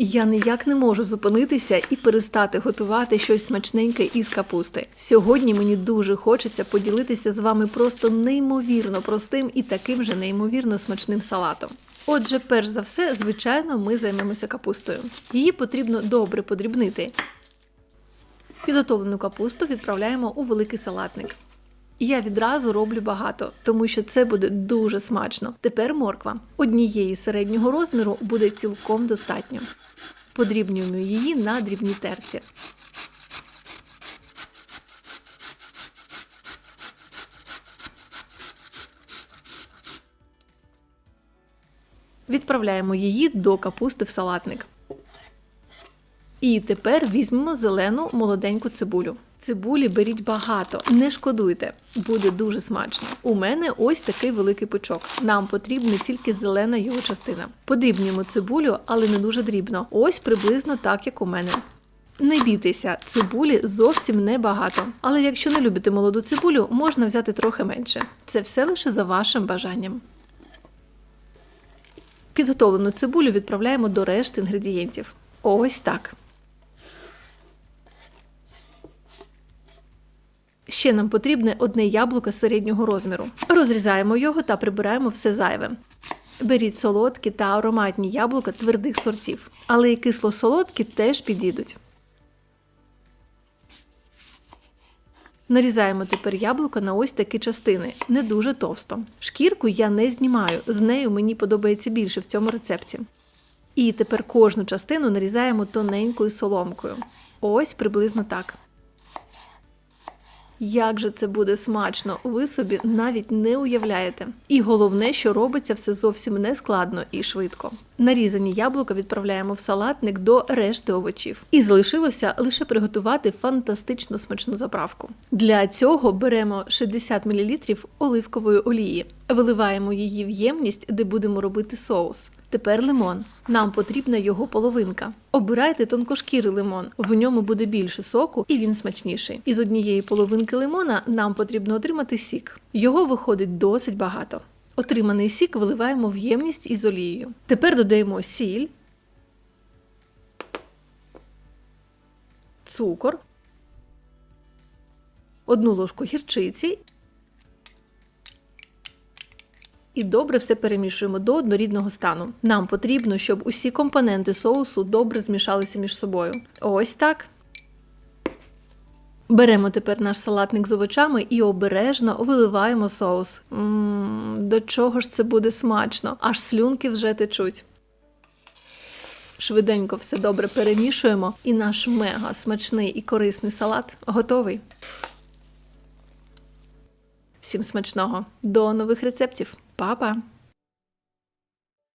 Я ніяк не можу зупинитися і перестати готувати щось смачненьке із капусти. Сьогодні мені дуже хочеться поділитися з вами просто неймовірно простим і таким же неймовірно смачним салатом. Отже, перш за все, звичайно, ми займемося капустою. Її потрібно добре подрібнити. Підготовлену капусту відправляємо у великий салатник. Я відразу роблю багато, тому що це буде дуже смачно. Тепер морква. Однієї середнього розміру буде цілком достатньо. Подрібнюємо її на дрібній терці. Відправляємо її до капусти в салатник. І тепер візьмемо зелену молоденьку цибулю. Цибулі беріть багато, не шкодуйте, буде дуже смачно. У мене ось такий великий пучок. Нам потрібна тільки зелена його частина. Подрібнюємо цибулю, але не дуже дрібно. Ось приблизно так, як у мене. Не бійтеся, цибулі зовсім небагато. Але якщо не любите молоду цибулю, можна взяти трохи менше. Це все лише за вашим бажанням. Підготовлену цибулю відправляємо до решти інгредієнтів. Ось так. Ще нам потрібне одне яблуко середнього розміру. Розрізаємо його та прибираємо все зайве. Беріть солодкі та ароматні яблука твердих сортів, але і кисло-солодкі теж підійдуть. Нарізаємо тепер яблуко на ось такі частини, не дуже товсто. Шкірку я не знімаю, з нею мені подобається більше в цьому рецепті. І тепер кожну частину нарізаємо тоненькою соломкою. Ось приблизно так. Як же це буде смачно, ви собі навіть не уявляєте. І головне, що робиться все зовсім не складно і швидко. Нарізані яблука відправляємо в салатник до решти овочів. І залишилося лише приготувати фантастично смачну заправку. Для цього беремо 60 мл оливкової олії, виливаємо її в ємність, де будемо робити соус. Тепер лимон. Нам потрібна його половинка. Обирайте тонкошкірий лимон. В ньому буде більше соку і він смачніший. Із однієї половинки лимона нам потрібно отримати сік. Його виходить досить багато. Отриманий сік виливаємо в ємність із олією. Тепер додаємо сіль, цукор, одну ложку гірчиці і добре все перемішуємо до однорідного стану. Нам потрібно, щоб усі компоненти соусу добре змішалися між собою. Ось так. Беремо тепер наш салатник з овочами і обережно виливаємо соус. Ммм, до чого ж це буде смачно? Аж слюнки вже течуть. Швиденько все добре перемішуємо, і наш мега смачний і корисний салат готовий. Всім смачного! До нових рецептів! Па-па!